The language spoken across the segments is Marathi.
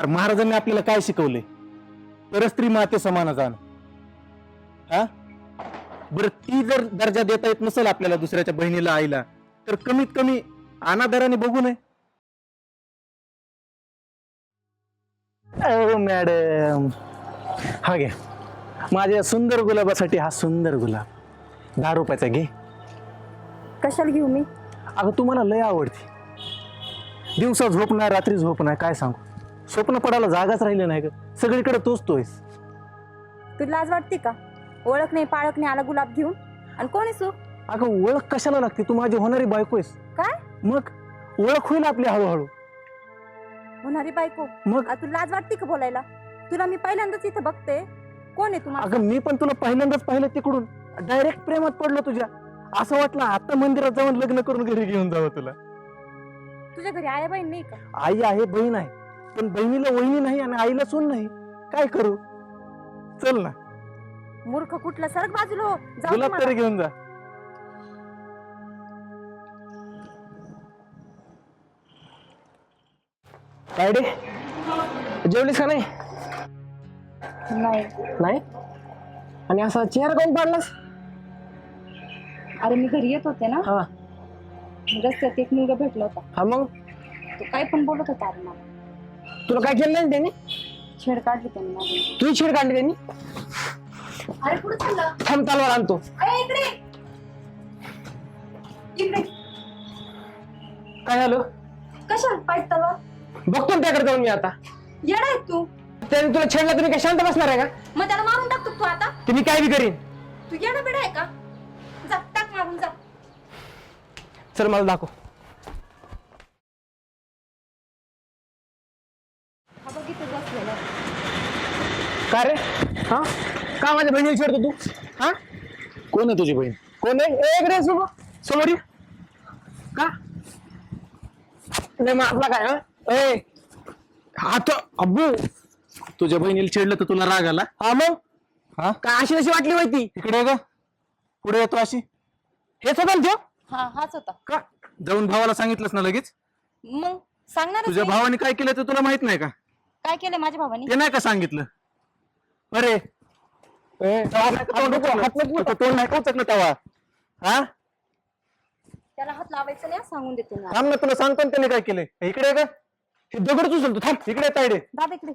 अरे महाराजांनी आपल्याला काय शिकवले? परस्त्री माते समान जाण. हा? बरं ती जर दर्जा देता येत नसेल आपल्याला दुसऱ्याच्या बहिणीला आईला तर कमीत कमी अनादराने बघू नये. अहो मॅडम. हा घ्या. माझ्या सुंदर गुलाबासाठी हा सुंदर गुलाब. दहा रुपयाचा घे. कशाला घेऊ मी? अगं तुम्हाला लय आवडते. दिवसा झोप नाही रात्री झोप नाही काय सांगू? स्वप्न पडायला जागाच राहिली नाही ग. सगळीकडे तोच तोयस. तुला लाज वाटते का? ओळख नाही पाळख नाही आला गुलाब घेऊन. आणि कोण आहे तू? अगं ओळख कशाला लागते? तू माझी होणारी बायको आहेस. काय? मग? ओळख होईल आपली हळूहळू. होणारी बायको? मग? आ, तुला लाज वाटते का बोलायला? तुला मी पहिल्यांदाच इथं बघते. कोण आहे तुम्हाला अगं मी पण तुला पहिल्यांदाच पाहिलं तिकडून. डायरेक्ट प्रेमात पडलो तुझ्या. असं वाटलं आता मंदिरात जाऊन लग्न करून घरी घेऊन जावं तुला. तुझ्या घरी आया बहीण नाही का? आई आहे बहीण आहे. पण बहिणीला वहिनी नाही आणि आईला सून नाही. काय करू? चल ना. मूर्ख कुठला? सरक बाजूला हो. जाऊ दे गुलाब मला. तरी घेऊन जा. काय रे? जेवलीस का नाही? नाही. नाही? आणि असा चेहरा कोण पाडलास? अरे मी घरी येत होते ना. हा. रस्त्यात एक मुलगा भेटला होता. हा मग? तो काय पण बोलत होता अरे मला. तुला काय केलं नाही त्यांनी? छेड काढली त्यांनी माझी. तुझी छेड काढली त्यांनी? अरे चाललं? थांब तलवार आणतो. अरे इकडे! इकडे. काय झालं? कशाला तलवार? बघतो ना त्याकडे जाऊन मी आता. येडा आहे तू. त्याने तुला छेडला तुम्ही काय शांत बसणार आहे का? मग त्याला मारून टाकतो तू आता. मी काय बी करीन. तू येडा बिडा आहे का? जा टाक मारून जा. चल मला दाखव हा बघ इथे बसलेला आहे. का रे हा? का माझ्या बहिणीला छेडतो तू? हा? कोण आहे तुझी बहीण? कोण आहे? ए, इकडे समोर समोर ये. का? नाही मग आपला काय हं? ए! हात अब्बू. तुझ्या बहिणीला चिडलं तर तुला राग आला? हा मग? हा? काय अशी अशी वाटली माहिती इकडे ये ग. पुढे येतो अशी. हेच होतं ना हा हाच होता. का? जाऊन भावाला सांगितलंस ना लगेच? मग सांगणार तुझ्या भावाने काय केलं ते तुला माहीत नाही का? काय केलं माझ्या भावाने? ते नाही का सांगितलं? अरे. ए, तेव्हा नाही का तोंड उचललं? तुझं तोंड नाही का उचकलं तेव्हा. हा? त्याला हात लावायचं नाही हा, सांगून देते मी थांब ना तुला सांगतो ना त्याने काय केलंय. इकडे ये ग. हे दगडच उचलतो थांब. इकडे तायडे दादा इकडे.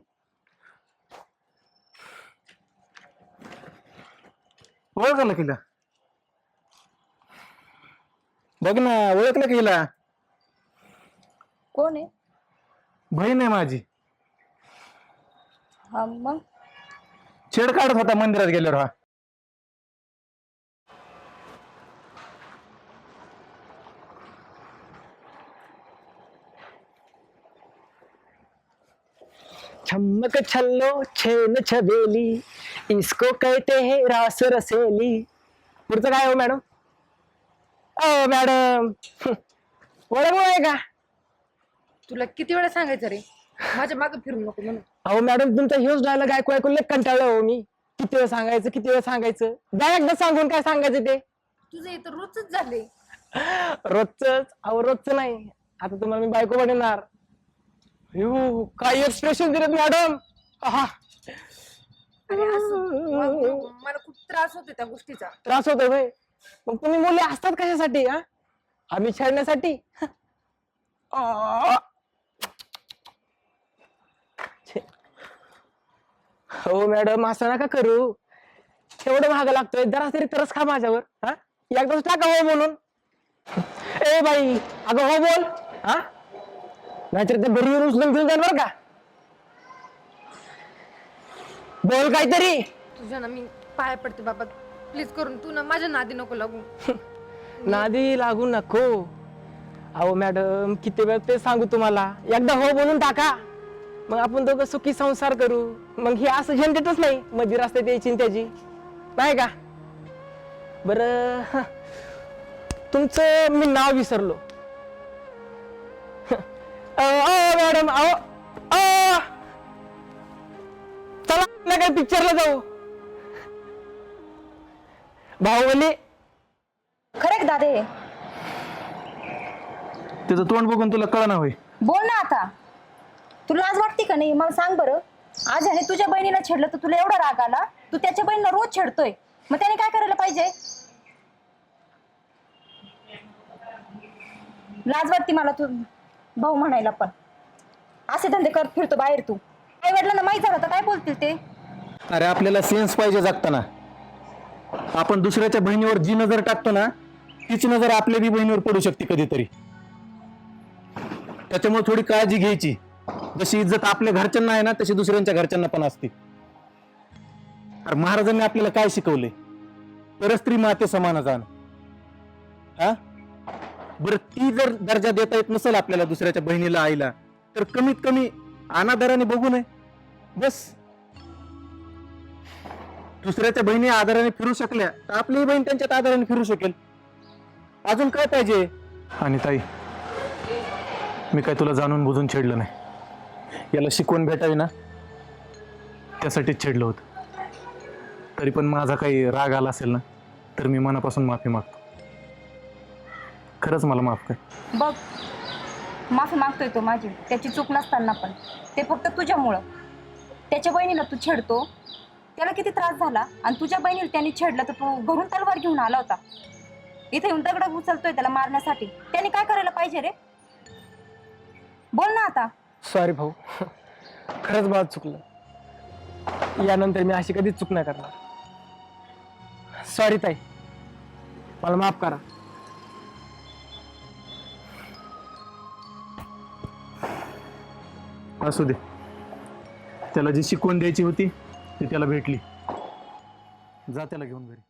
ओळखलं किला बघ ना ओळखलं की हिला? कोण आहे? बहीण आहे माझी. हा मग? छेड काढत होता मंदिरात गेल्यावर हा. छम्मक छल्लो छेन छबेली इसको कहते हैं रास रसेली. पुढचं काय हो मॅडम? ओ मॅडम. ओळख आहे का? तुला किती वेळा सांगायचं रे? माझ्या मागे फिरू नको म्हणून. अहो मॅडम तुमचा ह्योच डायलॉग ऐकू ऐकून लय कंटाळलो हो मी. किती वेळ सांगायचं किती वेळ सांगायचं? द्या एकदा सांगून काय सांगायचं ते? तुझं इथं रोजच झाले रोजच अहो रोजच नाही. आता तुम्हाला मी बायको बनवणार. ह्यू, काय एक्सप्रेशन दिलेत मॅडम आहा. अरे असं वागू नको. मला खूप त्रास होतो त्या गोष्टीचा. त्रास होतोय भाई मग तुम्ही मुले असतात कशासाठी हा? आम्ही छेडण्यासाठी? आ. हो मॅडम असं नका करू. एवढं महाग लागतोय. जरा तरी तरच खा माझ्यावर. हा? एकदाच टाका हो म्हणून. ए बाई अगं हो बोल. हा? नाहीतर ते घरी येऊन उचलून घेऊन जाणार का. बोल काहीतरी. तुझ्या ना मी पाया पडते बाबा. प्लीज करून तू ना माझ्या नादी नको लागू. नादी लागू नको. अहो मॅडम किती वेळ ते सांगू तुम्हाला. एकदा हो बोलून टाका. मग आपण दोघं सुखी संसार करू. मग हे असं झंझटच नाही मध्ये रस्त्यात यायची न त्याची. नाही का? बर तुमचं मी नाव विसरलो. मॅडम अहो. चला ना काय पिक्चरला जाऊ. बाहुबली खरे दादे? त्याचं तोंड बघून तुला कळना होय बोल ना आता. तुला लाज वाटते का नाही? मला सांग बरं. आज ह्याने तुझ्या बहिणीला छेडलं तर तुला एवढा राग आला? तू त्याच्या बहिणीला रोज छेडतोय. मग त्याने काय करायला पाहिजे? लाज वाटते मला तू भाऊ म्हणायला पण. असे धंदे करत फिरतो बाहेर तू. आई वडिलांना माहीत झालं तर काय बोलतील ते? अरे आपल्याला सेन्स पाहिजे जगताना. आपण दुसऱ्याच्या बहिणीवर जी नजर टाकतो ना तीच नजर आपल्या बी बहिणीवर पडू शकते कधीतरी. त्याच्यामुळे थोडी काळजी घ्यायची. जशी इज्जत आपल्या घरच्यांना आहे ना तशी दुसऱ्यांच्या घरच्यांना पण असते. अरे महाराजांनी आपल्याला काय शिकवले? परस्त्री माते समान जाण. हा? बरं ती जर दर्जा देता येत नसेल आपल्याला दुसऱ्याच्या बहिणीला आईला तर कमीत कमी अनादराने बघू नये. बस. दुसऱ्याच्या बहिणी आदराने फिरू शकल्या तर आपलीही बहीण त्यांच्यात आदराने फिरू शकेल. अजून काय पाहिजे? आणि ताई मी काय तुला जाणून बुजून छेडलं नाही. याला शिकवण भेटावी ना? त्यासाठीच छेडलं होतं. तरी पण माझा काही राग आला असेल ना तर मी मनापासून माफी मागतो. खरंच मला माफ कर. बघ माफी मागतोय तो माझी. त्याची चूक नसताना पण. ते फक्त तुझ्यामुळं. त्याच्या बहिणीला तू छेडतो. त्याला किती त्रास झाला? आणि तुझ्या बहिणीला त्यांनी छेडलं तर तू घरून तलवार घेऊन आला होता. इथे येऊन दगड उचलतोय त्याला मारण्यासाठी. त्याने काय करायला पाहिजे रे? बोल ना आता. सॉरी भाऊ. खरंच मला चुकलं. यानंतर मी अशी कधीच चूक नाही करणार. सॉरी ताई. मला माफ करा. असू दे. त्याला जी शिकवण द्यायची होती ती त्याला भेटली. जा त्याला घेऊन घरी.